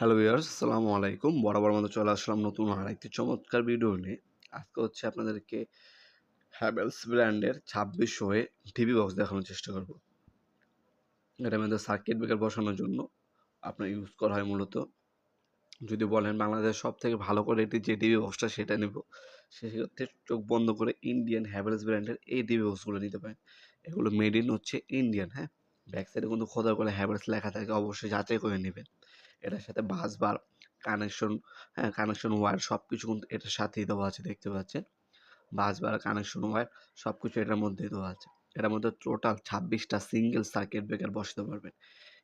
Hello viewers আসসালামু আলাইকুম। বরাবর মতো চলে আসলাম নতুন আর একটি চমৎকার ভিডিও নিয়ে। আজকে হচ্ছে আপনাদেরকে হ্যাভেলস ব্র্যান্ডের ছাব্বিশ হয়ে টিভি বক্স দেখানোর চেষ্টা করব। এটা আমাদের সার্কিট ব্রেকার বসানোর জন্য আপনার ইউজ করা হয় মূলত। যদি বলেন বাংলাদেশ সব থেকে ভালো কোয়ালিটির যে টিভি বক্সটা সেটা নেব সেক্ষেত্রে চোখ বন্ধ করে ইন্ডিয়ান হ্যাভেলস ব্র্যান্ডের এই টিভি বক্সগুলো নিতে পারেন। এগুলো মেড ইন হচ্ছে ইন্ডিয়ান হ্যাঁ? ব্যাক সাইডে কিন্তু খোদার করে হ্যাভেলস লেখা থাকে, অবশ্যই যাচাই করে নেবেন। এটার সাথে বাস বার কানেকশন হ্যাঁ কানেকশন ওয়্যার সব কিছু কিন্তু এটার সাথেই দেওয়া আছে, দেখতে পাচ্ছেন? বাস বার কানেকশন ওয়্যার সব কিছু এটার মধ্যেই দেওয়া আছে। এটার মধ্যে টোটাল ছাব্বিশটা সিঙ্গেল সার্কিট ব্রেকার বসাতে পারবেন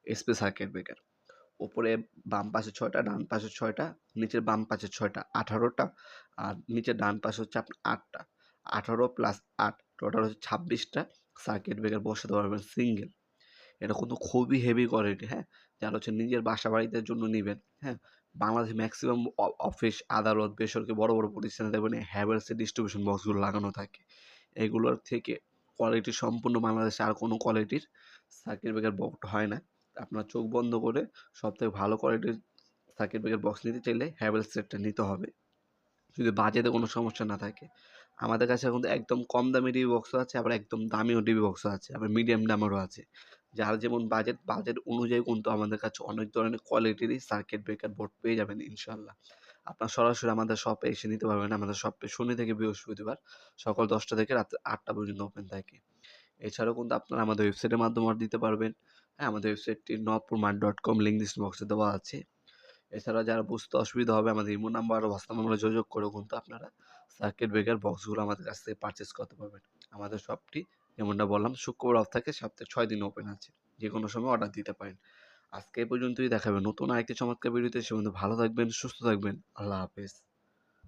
এসপি সার্কিট ব্রেকার ওপরে বাম পাশে ছয়টা, ডান পাশে ছয়টা, নিচের বাম পাশে ছয়টা, আঠারোটা, আর নিচের ডান পাশে হচ্ছে আপনার আটটা। আঠারো প্লাস আট টোটাল হচ্ছে ছাব্বিশটা সার্কিট ব্রেকার বসাতে পারবেন সিঙ্গেল এটা কিন্তু খুবই হেভি কোয়ালিটি হ্যাঁ? যারা হচ্ছে নিজের বাসা বাড়িতে জন্য নেবেন হ্যাঁ? বাংলাদেশে ম্যাক্সিমাম অফিস আদালত, বেসরকারি বড় বড় প্রতিষ্ঠানে দেখবেন হ্যাভেলসের ডিস্ট্রিবিউশন বক্সগুলো লাগানো থাকে। এগুলোর থেকে কোয়ালিটি সম্পূর্ণ বাংলাদেশে আর কোনো কোয়ালিটির সার্কিট ব্রেকার বক্স হয় না। আপনার চোখ বন্ধ করে সব থেকে ভালো কোয়ালিটির সার্কিট ব্রেকার বক্স নিতে চাইলে হ্যাভেলস সেটটা নিতে হবে। যদি বাজেটে কোনো সমস্যা না থাকে। আমাদের কাছে এখন একদম কম দামি টিভি বক্সও আছে, আবার একদম দামিও টিভি বক্সও আছে, আবার মিডিয়াম দামেরও আছে। যার যেমন বাজেট বাজেট অনুযায়ী কিন্তু আমাদের কাছে অনেক ধরনের কোয়ালিটিরই সার্কিট ব্রেকার বোর্ড পেয়ে যাবেন ইনশাল্লাহ আপনার সরাসরি আমাদের শপে এসে নিতে পারবেন। আমাদের শপে শনি থেকে বৃহস্পতিবার সকাল দশটা থেকে রাত আটটা পর্যন্ত ওপেন থাকে। এছাড়াও কিন্তু আপনারা আমাদের ওয়েবসাইটের মাধ্যমে দিতে পারবেন। হ্যাঁ আমাদের ওয়েবসাইটটি Nabapur mart dot com link description বক্সে দেওয়া আছে। এছাড়া যারা বুঝতে অসুবিধা হবে, আমাদের ইমো নাম্বার ও হোয়াটসঅ্যাপ নাম্বারে যোগাযোগ করেও কিন্তু আপনারা সার্কিট ব্রেকার বক্সগুলো আমাদের কাছ থেকে পারচেস করতে পারবেন। আমাদের শপটি যেমনটা বললাম, শুক্রবার অফ থাকে, সপ্তাহে ছয় দিন ওপেন আছে। যে কোনো সময় অর্ডার দিতে পারেন। আজকে এই পর্যন্তই দেখাবেন নতুন আরেকটি চমৎকার ভিডিওতে সে ভালো থাকবেন, সুস্থ থাকবেন। আল্লাহ হাফেজ।